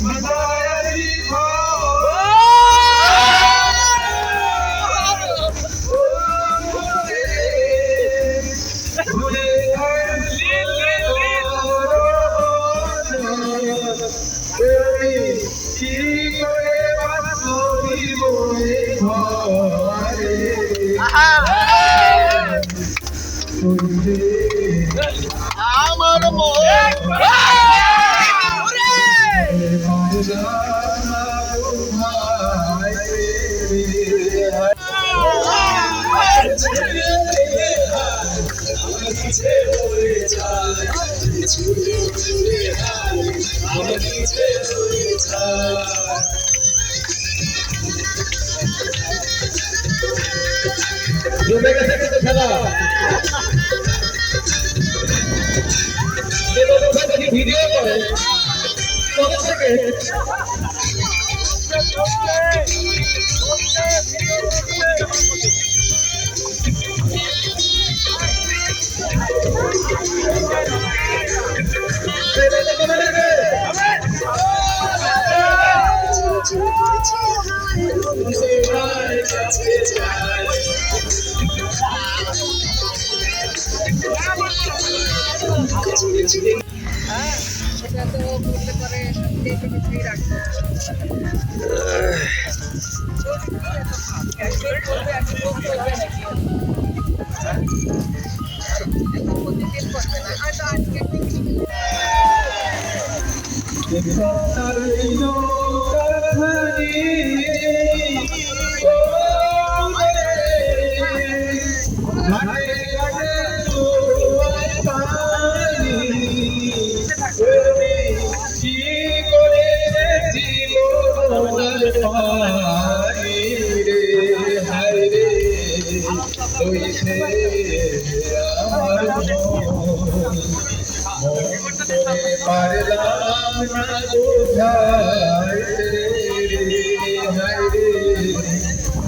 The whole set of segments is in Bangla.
আমার জমে গেছে কিন্তু খেলা ভিডিও করে তবে থেকে সেটা তো করতে পারে সত্যি কিছুই রাখবে একবার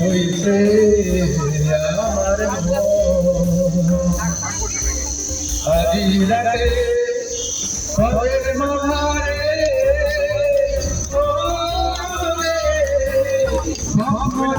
হইছে আমার আজি রাতে ভবের মাঝারে ও রে ভবের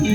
কি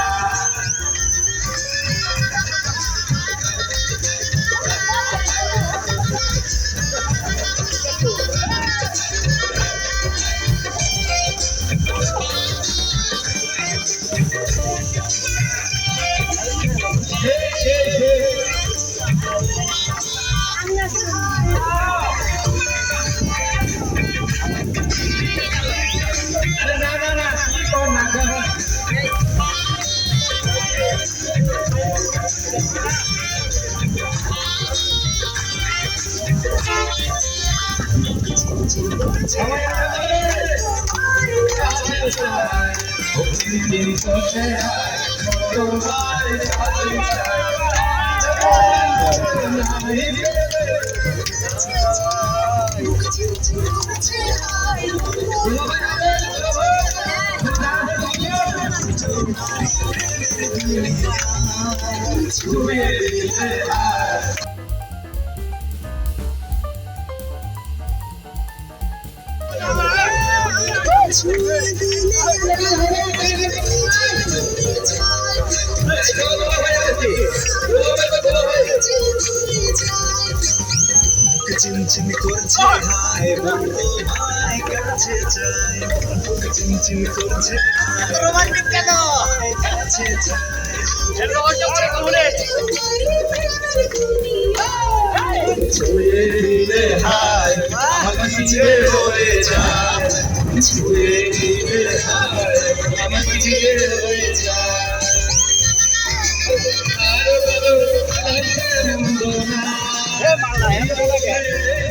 হয়েছে Thank you. চিনচিন করছে হায় বন্ধু ভাই কাছে চাই চিনচিন করছে রোমান্টিক কেন কাছে চাই রোমান্টিক আমার কাছে হয়ে যায় ছুঁয়ে আমার কাছে হয়ে যায় আরও বলো না এ মালা এ মালা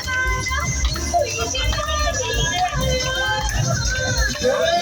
Look at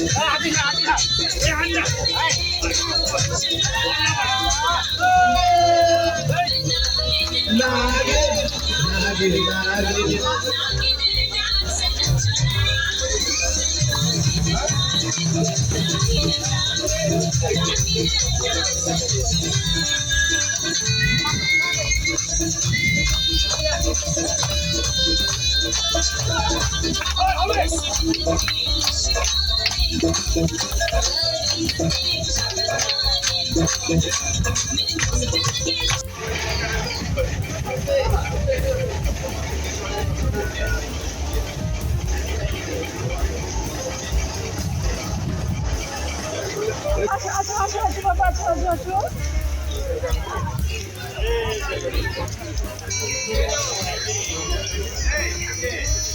Oh, Aç aç aç aç baba aç aç aç. Hey, hey.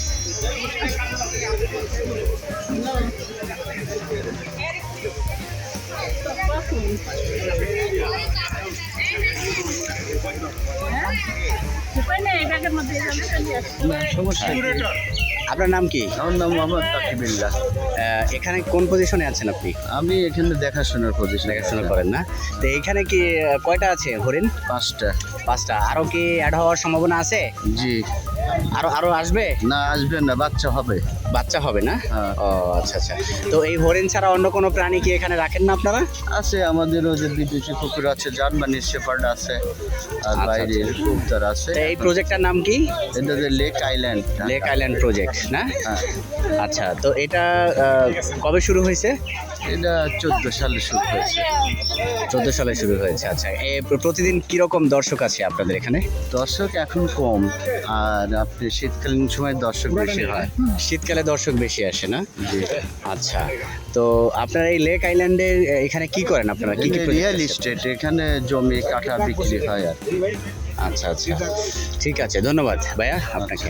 আপনার নাম কি? আমার নাম মোহাম্মদ তাকিবিল্লাহ আহ, এখানে কোন পজিশনে আছেন আপনি? আমি এখানে দেখাশোনার পজিশন দেখাশোনা করেন না। তো এখানে কি কয়টা আছে হরিণ? পাঁচটা। পাঁচটা। আরও কি অ্যাড হওয়ার সম্ভাবনা আছে? জি। আরও আরও আসবে? না আসবে না বাচ্চা হবে। বাচ্চা হবে না? হ্যাঁ। ও আচ্ছা আচ্ছা। তো এই হরিণ ছাড়া অন্য কোনো প্রাণী কি এখানে রাখেন না আপনারা? আছে আমাদেরও যে বিদেশি কুকুর আছে জার্মানির শেপার্ড আছে আর আচ্ছা, বাইরের কুকুর আছে। তো এই প্রজেক্টটার নাম কি? এটা যে lake island lake island project না? হ্যাঁ। আচ্ছা তো এটা কবে শুরু হয়েছে? এটা চোদ্দ সালে শুরু হয়েছে। চোদ্দ সালে শুরু হয়েছে আচ্ছা। এ প্রতিদিন কীরকম দর্শক আছে আপনাদের এখানে? দর্শক এখন কম আর আপনি শীতকালীন সময় দর্শক বেশি হয়। শীতকালে দর্শক বেশি আসে না? আচ্ছা। তো আপনারা এই লেক আইল্যান্ডে এখানে কি করেন আপনারা? কি কি রিয়েল? এস্টেট এখানে জমি কাঠা বিক্রি হয় আর কি। আচ্ছা আচ্ছা। ঠিক আছে ধন্যবাদ ভাইয়া আপনাকে।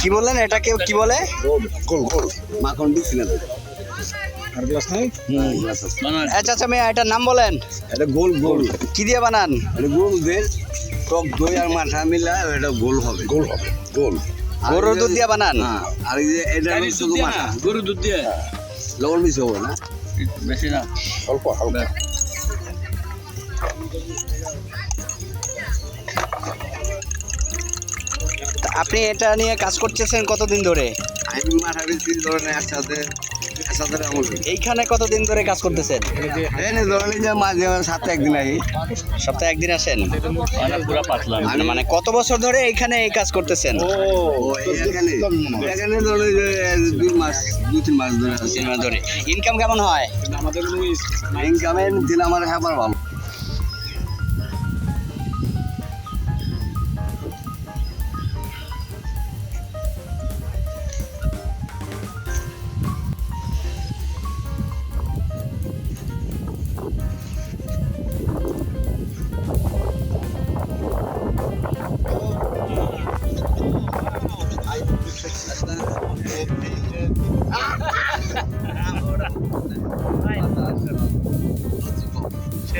কি বললেন? এটা কেউ কি বলে? মাখন দিচ্ছি না তো? আচ্ছা আচ্ছা মেয়ে এটার নাম বলেন। এটা গোল গোল। কি দিয়ে বানান? এটা গোল দিয়ে টক দই আর মাথা মিলা এটা গোল হবে। গোল হবে। গোল। গরুর দুধ দিয়ে বানান? হ্যাঁ আর এই যে এটা শুধু মাথা গরু দুধ দিয়ে। লবণ মিশে হবে না? বেশি না। অল্প হালকা আপনি এটা নিয়ে কাজ করতেছেন কতদিন ধরে? আমি ধরনের একসাথে একসাথে এইখানে কতদিন ধরে কাজ করতেছেন? মাঝে মাঝে সাথে একদিন আই সপ্তাহে একদিন আসেন? পুরো পাতলা মানে মানে কত বছর ধরে এইখানে এই কাজ করতেছেন? ও এখানে যে দুই মাস দুই তিন মাস ধরে আছে। তিন মাস ধরে। ইনকাম কেমন হয়? আমাদের ইনকামের দিন আমার খাবার ভালো।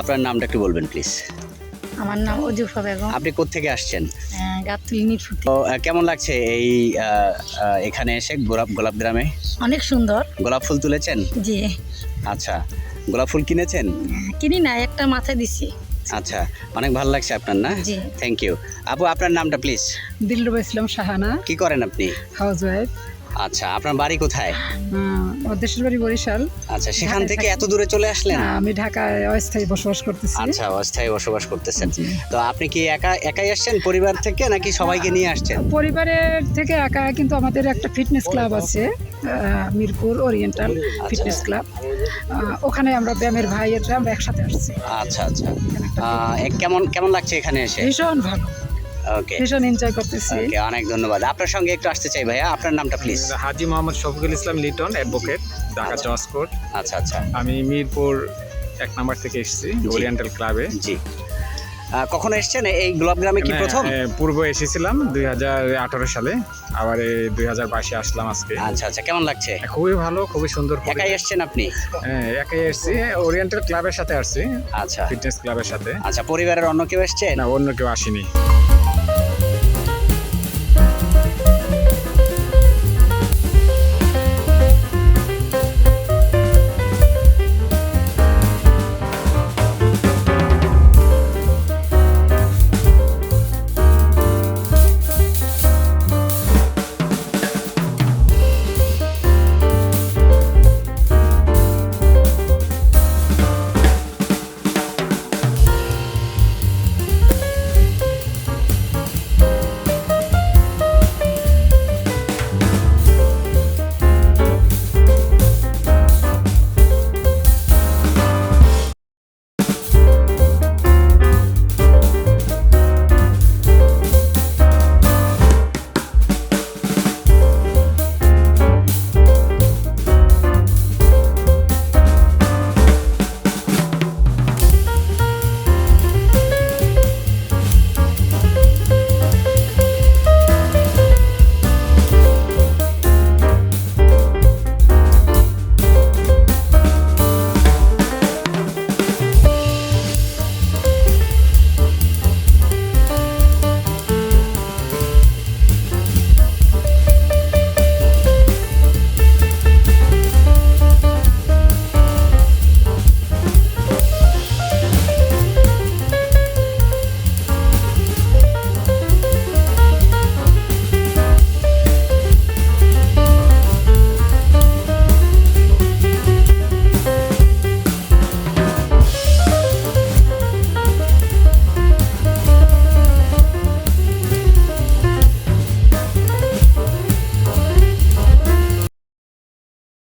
আপনার নামটা একটু বলবেন প্লিজ আমার নাম অজুফা বেগম। আপনি কোত্থেকে আসছেন? নিফুতি তো কেমন লাগছে এই এখানে এসে গোলাপ গোলাপ গ্রামে? অনেক সুন্দর। গোলাপ ফুল তুলেছেন? জি। আচ্ছা গোলাপ ফুল কিনেছেন? কিনি না একটা মাথায় দিছি। আচ্ছা অনেক ভালো লাগছে আপনার না? জি। থ্যাংক ইউ আপু আপনার নামটা প্লিজ দিলরুবা ইসলাম সাহানা। কি করেন আপনি? হাউস ওয়াইফ আচ্ছা আপনার বাড়ি কোথায়? দেশের বাড়ি বরিশাল। আচ্ছা সেখান থেকে এত দূরে চলে আসলেন? আমি ঢাকায় অস্থায়ী বসবাস করতেছি। আচ্ছা অস্থায়ী বসবাস করতেছেন। তো আপনি কি একা একাই আসছেন পরিবার থেকে নাকি সবাইকে নিয়ে আসছেন? পরিবারের থেকে একা কিন্তু আমাদের একটা ফিটনেস ক্লাব আছে মিরপুর ওরিয়েন্টাল ফিটনেস ক্লাব ওখানে আমরা ব্যায়ামের ভাইয়েরা আমরা একসাথে আসছি। আচ্ছা আচ্ছা। কেমন কেমন লাগছে এখানে এসে? ভীষণ ভালো। ওকে ভীষণ এনজয় করতেছি। ওকে অনেক ধন্যবাদ। আপনার সঙ্গে একটু আসতে চাই ভাইয়া আপনার নামটা প্লিজ হাজি মোহাম্মদ শফিকুল ইসলাম লিটন অ্যাডভোকেট ঢাকা জজ কোর্ট আচ্ছা আচ্ছা। আমি মিরপুর এক নাম্বার থেকে এসেছি ওরিয়েন্টাল ক্লাবে। জি। কখনো এসছেন? এই গোলাপ গ্রামে কি প্রথম? পূর্ব এসেছিলাম দুই হাজার আঠারো সালে আবার দুই হাজার বাইশে আসলাম আজকে। আচ্ছা আচ্ছা কেমন লাগছে? খুবই ভালো খুবই সুন্দর একাই। এসছেন আপনি? হ্যাঁ, একাই এসেছি। ওরিয়েন্টাল ক্লাবের সাথে আসছি। আচ্ছা। ফিটনেস ক্লাবের সাথে। আচ্ছা পরিবারের অন্য কেউ এসছেন না অন্য কেউ আসেনি।